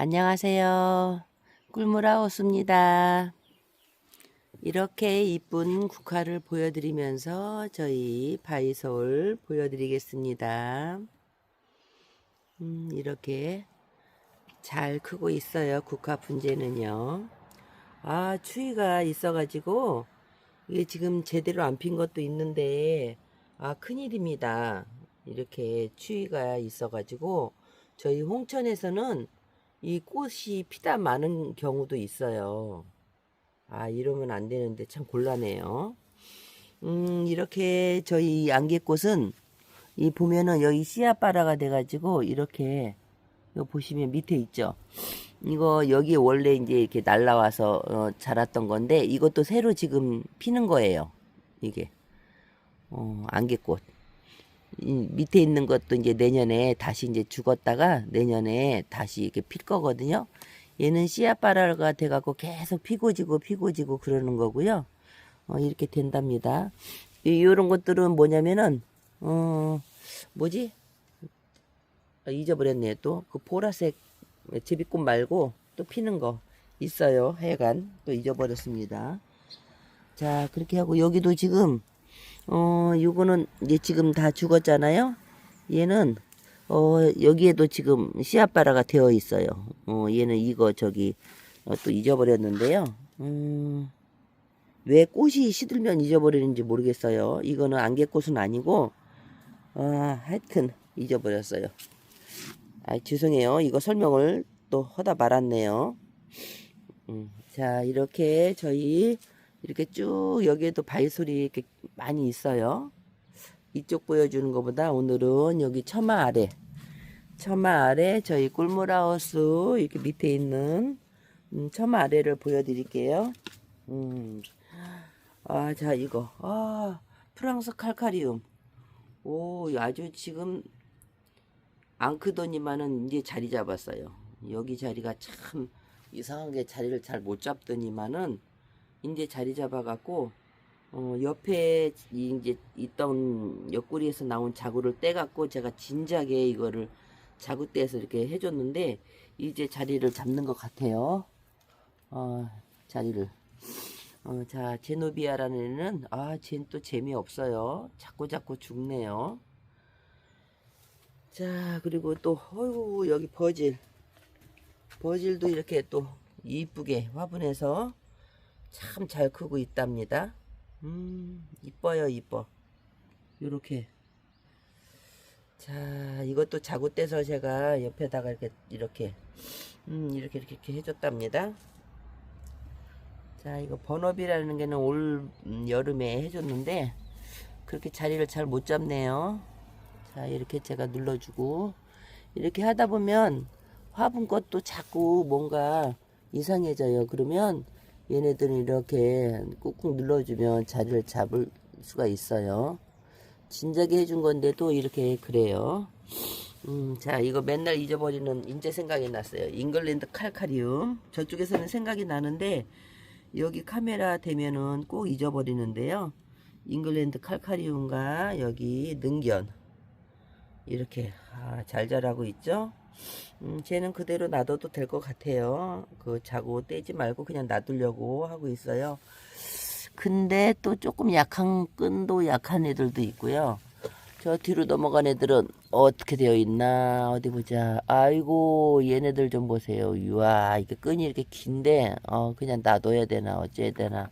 안녕하세요. 꿀무라호스입니다. 이렇게 이쁜 국화를 보여드리면서 저희 바이솔 보여드리겠습니다. 음, 이렇게 잘 크고 있어요. 국화 분재는요. 아, 추위가 있어가지고 이게 지금 제대로 안 핀 것도 있는데 아, 큰일입니다. 이렇게 추위가 있어가지고 저희 홍천에서는 이 꽃이 피다 많은 경우도 있어요. 아, 이러면 안 되는데 참 곤란해요. 음, 이렇게 저희 안개꽃은 이 보면은 여기 씨앗바라가 돼가지고 이렇게 요 보시면 밑에 있죠. 이거 여기 원래 이제 이렇게 날라와서 어, 자랐던 건데 이것도 새로 지금 피는 거예요. 이게 어, 안개꽃. 이 밑에 있는 것도 이제 내년에 다시 이제 죽었다가 내년에 다시 이렇게 필 거거든요. 얘는 씨앗바라가 돼갖고 계속 피고 지고 피고 지고 그러는 거고요. 어, 이렇게 된답니다. 이, 요런 것들은 뭐냐면은, 어, 뭐지? 아, 잊어버렸네, 또. 그 보라색 제비꽃 말고 또 피는 거 있어요. 하여간 또 잊어버렸습니다. 자, 그렇게 하고 여기도 지금 어, 요거는 이제 지금 다 죽었잖아요. 얘는 어, 여기에도 지금 씨앗바라가 되어 있어요. 어, 얘는 이거 저기 어, 또 잊어버렸는데요. 음, 왜 꽃이 시들면 잊어버리는지 모르겠어요. 이거는 안개꽃은 아니고 아, 하여튼 잊어버렸어요. 아, 죄송해요. 이거 설명을 또 하다 말았네요. 음, 자, 이렇게 저희 이렇게 쭉 여기에도 바이솔이 이렇게 많이 있어요. 이쪽 보여주는 것보다 오늘은 여기 처마 아래, 처마 아래 저희 꿀무라우스 이렇게 밑에 있는 음, 처마 아래를 보여드릴게요. 음, 아, 자 이거, 아, 프랑스 칼카리움. 오, 아주 지금 안 크더니만은 이제 자리 잡았어요. 여기 자리가 참 이상한 게 자리를 잘 못 잡더니만은 이제 자리 잡아갖고 어, 옆에 이- 이제 있던 옆구리에서 나온 자구를 떼갖고 제가 진작에 이거를 자구 떼서 이렇게 해줬는데 이제 자리를 잡는 것 같아요. 어, 자리를. 어, 자, 제노비아라는 애는 아, 쟨 또 재미없어요. 자꾸 자꾸 죽네요. 자, 그리고 또 어이구 여기 버질. 버질도 이렇게 또 이쁘게 화분해서 참 잘 크고 있답니다. 음, 이뻐요, 이뻐. 요렇게. 자, 이것도 자구 떼서 제가 옆에다가 이렇게, 이렇게, 음, 이렇게, 이렇게, 이렇게 해줬답니다. 자, 이거 번업이라는 게는 올 음, 여름에 해줬는데, 그렇게 자리를 잘 못 잡네요. 자, 이렇게 제가 눌러주고, 이렇게 하다 보면 화분 것도 자꾸 뭔가 이상해져요. 그러면 얘네들은 이렇게 꾹꾹 눌러주면 자리를 잡을 수가 있어요. 진작에 해준 건데 도 이렇게 그래요. 음, 자, 이거 맨날 잊어버리는 인제 생각이 났어요. 잉글랜드 칼카리움. 저쪽에서는 생각이 나는데 여기 카메라 대면은 꼭 잊어버리는데요. 잉글랜드 칼카리움과 여기 능견 이렇게 아, 잘 자라고 있죠. 음, 쟤는 그대로 놔둬도 될 것 같아요. 그 자고 떼지 말고 그냥 놔두려고 하고 있어요. 근데 또 조금 약한 끈도 약한 애들도 있고요. 저 뒤로 넘어간 애들은 어떻게 되어 있나 어디 보자. 아이고 얘네들 좀 보세요. 우와 이게 끈이 이렇게 긴데 어 그냥 놔둬야 되나 어째야 되나.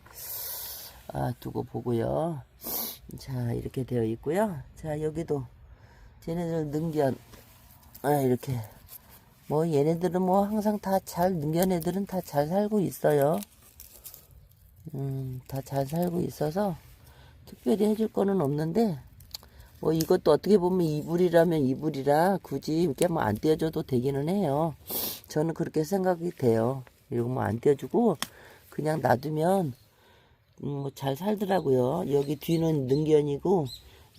아 두고 보고요. 자 이렇게 되어 있고요. 자 여기도 쟤네들 능견 아 이렇게 뭐 얘네들은 뭐 항상 다 잘 능견 애들은 다 잘 살고 있어요. 음, 다 잘 살고 있어서 특별히 해줄 거는 없는데 뭐 이것도 어떻게 보면 이불이라면 이불이라 굳이 이렇게 뭐 안 떼어줘도 되기는 해요. 저는 그렇게 생각이 돼요. 이거 뭐 안 떼어주고 그냥 놔두면 음, 뭐잘 살더라고요. 여기 뒤는 능견이고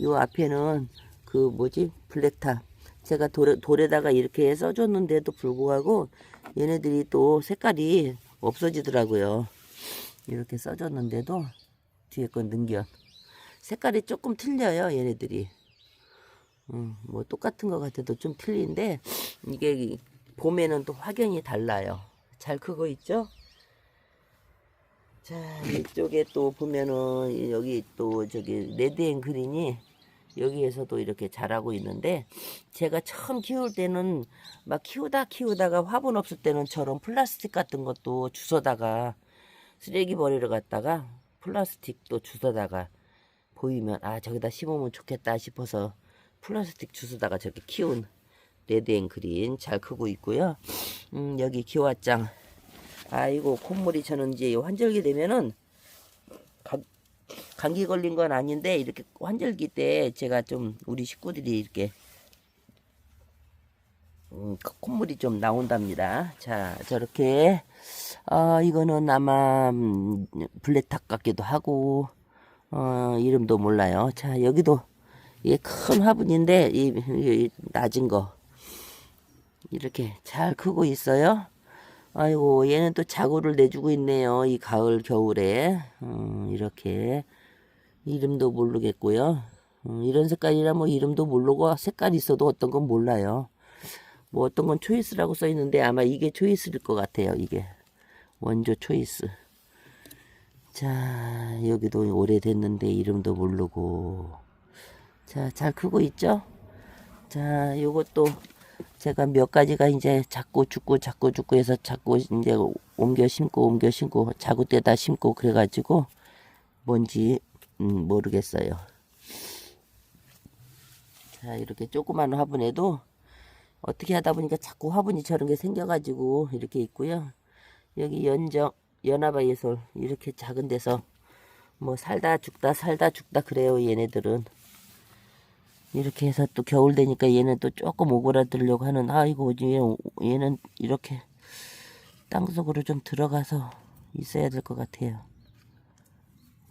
요 앞에는 그 뭐지 블랙탑 제가 돌에, 돌에다가 이렇게 써줬는데도 불구하고 얘네들이 또 색깔이 없어지더라고요. 이렇게 써줬는데도 뒤에 건 능견. 색깔이 조금 틀려요, 얘네들이. 음, 뭐 똑같은 것 같아도 좀 틀린데 이게 봄에는 또 확연히 달라요. 잘 크고 있죠? 자, 이쪽에 또 보면은 여기 또 저기 레드앤 그린이 여기에서도 이렇게 자라고 있는데 제가 처음 키울 때는 막 키우다 키우다가 화분 없을 때는 저런 플라스틱 같은 것도 주워다가 쓰레기 버리러 갔다가 플라스틱도 주워다가 보이면 아 저기다 심으면 좋겠다 싶어서 플라스틱 주워다가 저렇게 키운 레드앤 그린 잘 크고 있고요. 음, 여기 기와장 아이고 콧물이 저는 이제 환절기 되면은 감, 감기 걸린 건 아닌데 이렇게 환절기 때 제가 좀 우리 식구들이 이렇게 음, 콧물이 좀 나온답니다. 자 저렇게 어, 이거는 아마 음, 블랙탑 같기도 하고 어, 이름도 몰라요. 자 여기도 이게 큰 화분인데 이, 이 낮은 거 이렇게 잘 크고 있어요. 아이고 얘는 또 자구를 내주고 있네요. 이 가을 겨울에 음, 이렇게 이름도 모르겠고요. 음, 이런 색깔이라 뭐 이름도 모르고 색깔 있어도 어떤 건 몰라요. 뭐 어떤 건 초이스라고 써 있는데 아마 이게 초이스일 것 같아요. 이게 원조 초이스. 자 여기도 오래됐는데 이름도 모르고 자 잘 크고 있죠? 자 요것도 제가 몇 가지가 이제 자꾸 죽고 자꾸 죽고 해서 자꾸 이제 옮겨 심고 옮겨 심고 자구 떼다 심고 그래가지고 뭔지 음, 모르겠어요. 자 이렇게 조그만 화분에도 어떻게 하다 보니까 자꾸 화분이 저런 게 생겨가지고 이렇게 있고요. 여기 연정 연화바 예솔 이렇게 작은 데서 뭐 살다 죽다 살다 죽다 그래요 얘네들은. 이렇게 해서 또 겨울 되니까 얘는 또 조금 오그라들려고 하는 아이고 얘, 얘는 이렇게 땅속으로 좀 들어가서 있어야 될 것 같아요.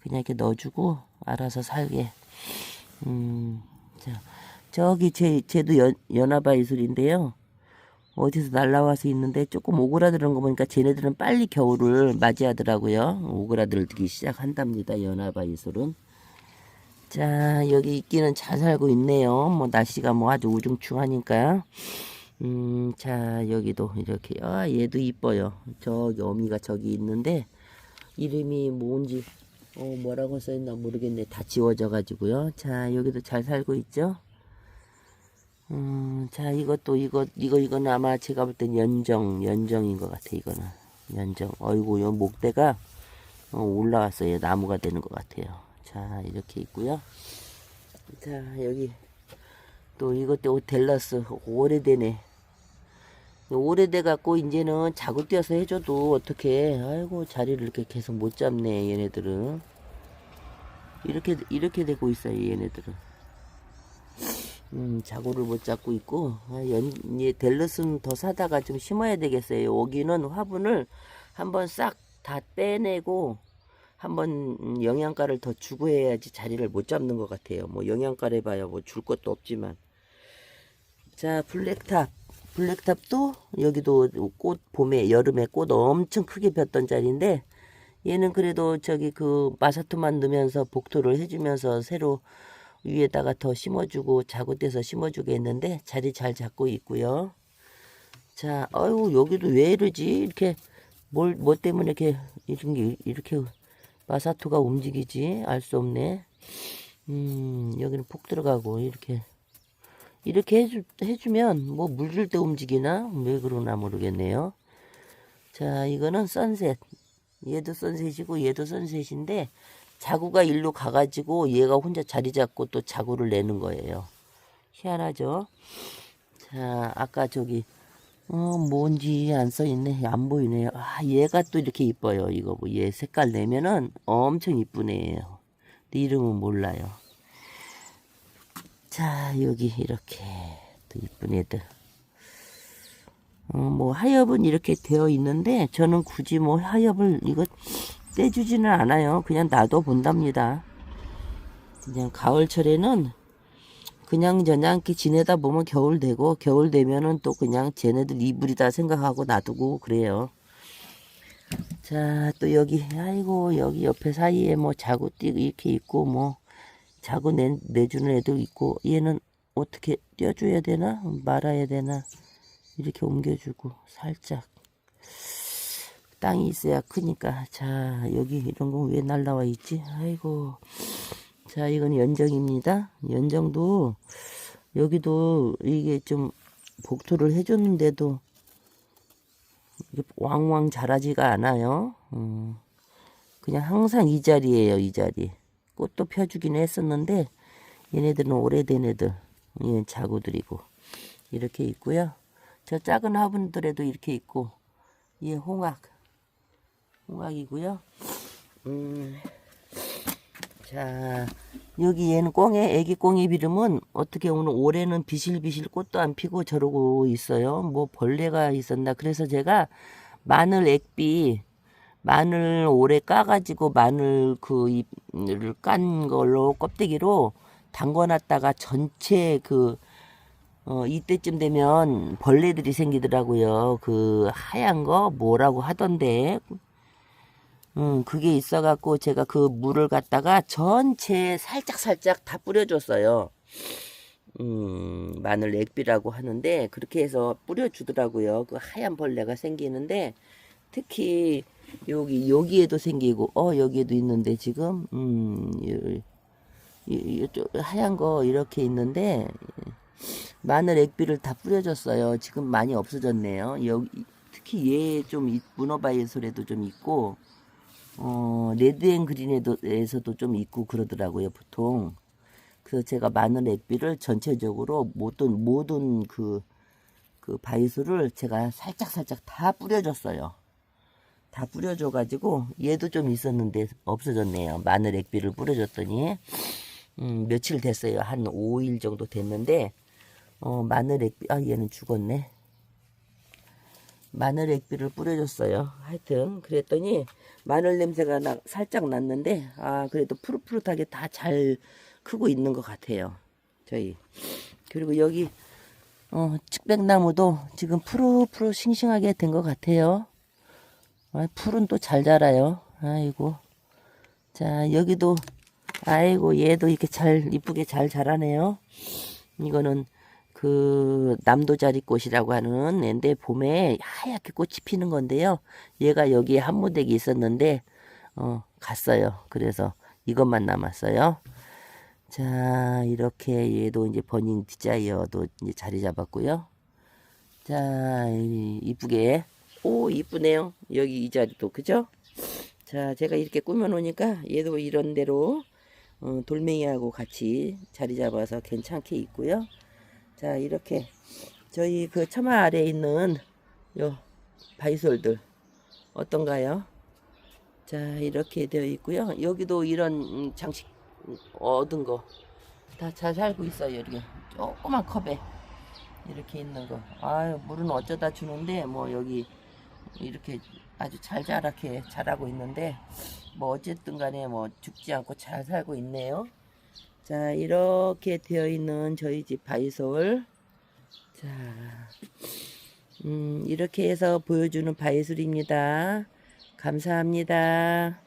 그냥 이렇게 넣어주고 알아서 살게. 음, 자, 저기 제 쟤도 연 연하바 이슬인데요. 어디서 날라와서 있는데 조금 오그라드는 거 보니까 쟤네들은 빨리 겨울을 맞이하더라고요. 오그라들기 시작한답니다. 연하바 이슬은. 자, 여기 있기는 잘 살고 있네요. 뭐, 날씨가 뭐 아주 우중충하니까. 음, 자, 여기도 이렇게. 아, 얘도 이뻐요. 저기 어미가 저기 있는데, 이름이 뭔지, 어, 뭐라고 써있나 모르겠네. 다 지워져 가지고요. 자, 여기도 잘 살고 있죠? 음, 자, 이것도, 이거, 이거, 이거는 아마 제가 볼 땐 연정, 연정인 것 같아, 이거는. 연정. 어이구, 요 목대가, 어, 올라왔어요. 나무가 되는 것 같아요. 자 이렇게 있고요 자 여기 또 이것도 델러스 오래되네 오래돼 갖고 이제는 자고 뛰어서 해줘도 어떻게 아이고 자리를 이렇게 계속 못 잡네 얘네들은 이렇게 이렇게 되고 있어요 얘네들은 음 자고를 못 잡고 있고 아, 연, 얘 델러스는 더 사다가 좀 심어야 되겠어요 여기는 화분을 한번 싹 다 빼내고 한번 영양가를 더 주고 해야지 자리를 못 잡는 것 같아요. 뭐 영양가를 해봐야 뭐 줄 것도 없지만. 자, 블랙탑. 블랙탑도 여기도 꽃, 봄에, 여름에 꽃 엄청 크게 폈던 자리인데 얘는 그래도 저기 그 마사토만 넣으면서 복토를 해주면서 새로 위에다가 더 심어주고 자구떼서 심어주게 했는데 자리 잘 잡고 있고요. 자, 어유 여기도 왜 이러지? 이렇게 뭘, 뭐 때문에 이렇게, 이렇게, 이렇게 마사토가 움직이지 알 수 없네 음 여기는 폭 들어가고 이렇게 이렇게 해주, 해주면 뭐 물 줄 때 움직이나 왜 그러나 모르겠네요 자 이거는 선셋 얘도 선셋이고 얘도 선셋인데 자구가 일로 가가지고 얘가 혼자 자리 잡고 또 자구를 내는 거예요 희한하죠 자 아까 저기 어, 뭔지 안 써있네. 안 보이네요. 아, 얘가 또 이렇게 이뻐요. 이거 뭐, 얘 색깔 내면은 엄청 이쁘네요. 이름은 몰라요. 자, 여기 이렇게 또 이쁜 애들. 어, 뭐, 하엽은 이렇게 되어 있는데, 저는 굳이 뭐, 하엽을 이거 떼주지는 않아요. 그냥 놔둬 본답니다. 그냥 가을철에는 그냥 저냥게 지내다 보면 겨울 되고 겨울 되면은 또 그냥 쟤네들 이불이다 생각하고 놔두고 그래요. 자, 또 여기 아이고 여기 옆에 사이에 뭐 자구 띠 이렇게 있고 뭐 자구 내, 내주는 애도 있고 얘는 어떻게 떼어줘야 되나? 말아야 되나? 이렇게 옮겨주고 살짝 땅이 있어야 크니까. 자 여기 이런 거왜 날라와 있지? 아이고. 자 이건 연정입니다. 연정도 여기도 이게 좀 복토를 해줬는데도 왕왕 자라지가 않아요. 음, 그냥 항상 이 자리에요 이 자리 꽃도 펴주긴 했었는데 얘네들은 오래된 애들 얘 자구들이고 이렇게 있고요 저 작은 화분들에도 이렇게 있고 얘 홍학 홍학이고요. 음, 자 여기 얘는 꽁에 애기 꽁의 비름은 어떻게 오늘 올해는 비실비실 꽃도 안 피고 저러고 있어요. 뭐 벌레가 있었나 그래서 제가 마늘 액비 마늘 오래 까가지고 마늘 그 잎을 깐 걸로 껍데기로 담궈놨다가 전체 그 어, 이때쯤 되면 벌레들이 생기더라고요. 그 하얀 거 뭐라고 하던데. 음, 그게 있어갖고 제가 그 물을 갖다가 전체 살짝살짝 다 뿌려줬어요. 음, 마늘 액비라고 하는데 그렇게 해서 뿌려주더라고요. 그 하얀 벌레가 생기는데 특히 여기 여기에도 생기고 어 여기에도 있는데 지금 음, 요, 하얀 거 이렇게 있는데 마늘 액비를 다 뿌려줬어요. 지금 많이 없어졌네요. 여기 특히 얘 좀 문어바이솔에도 좀 있고 어 레드앤 그린에서도 좀 있고 그러더라고요. 보통 그래서 제가 마늘 액비를 전체적으로 모든 모든 그, 그 바이솔을 제가 살짝 살짝 다 뿌려줬어요. 다 뿌려줘가지고 얘도 좀 있었는데 없어졌네요. 마늘 액비를 뿌려줬더니 음, 며칠 됐어요. 한 5일 정도 됐는데 어, 마늘 액비, 아, 얘는 죽었네. 마늘 액비를 뿌려줬어요. 하여튼, 그랬더니, 마늘 냄새가 나, 살짝 났는데, 아, 그래도 푸릇푸릇하게 다 잘 크고 있는 것 같아요. 저희. 그리고 여기, 어, 측백나무도 지금 푸릇푸릇 싱싱하게 된 것 같아요. 아, 풀은 또 잘 자라요. 아이고. 자, 여기도, 아이고, 얘도 이렇게 잘, 이쁘게 잘 자라네요. 이거는, 그 남도자리꽃이라고 하는 애인데 봄에 하얗게 꽃이 피는 건데요. 얘가 여기에 한 무대기 있었는데 어 갔어요. 그래서 이것만 남았어요. 자 이렇게 얘도 이제 버닝 디자이어도 이제 자리 잡았고요. 자 이- 이쁘게 오 이쁘네요. 여기 이 자리도 그죠? 자 제가 이렇게 꾸며 놓으니까 얘도 이런 대로 어, 돌멩이하고 같이 자리 잡아서 괜찮게 있고요. 자 이렇게 저희 그 처마 아래에 있는 요 바이솔들 어떤가요? 자 이렇게 되어 있고요. 여기도 이런 음, 장식 음, 얻은 거 다 잘 살고 있어요. 이렇게 조그만 컵에 이렇게 있는 거. 아유 물은 어쩌다 주는데 뭐 여기 이렇게 아주 잘 자라게 자라고 있는데 뭐 어쨌든 간에 뭐 죽지 않고 잘 살고 있네요. 자, 이렇게 되어 있는 저희 집 바이솔. 자, 음, 이렇게 해서 보여주는 바이솔입니다. 감사합니다.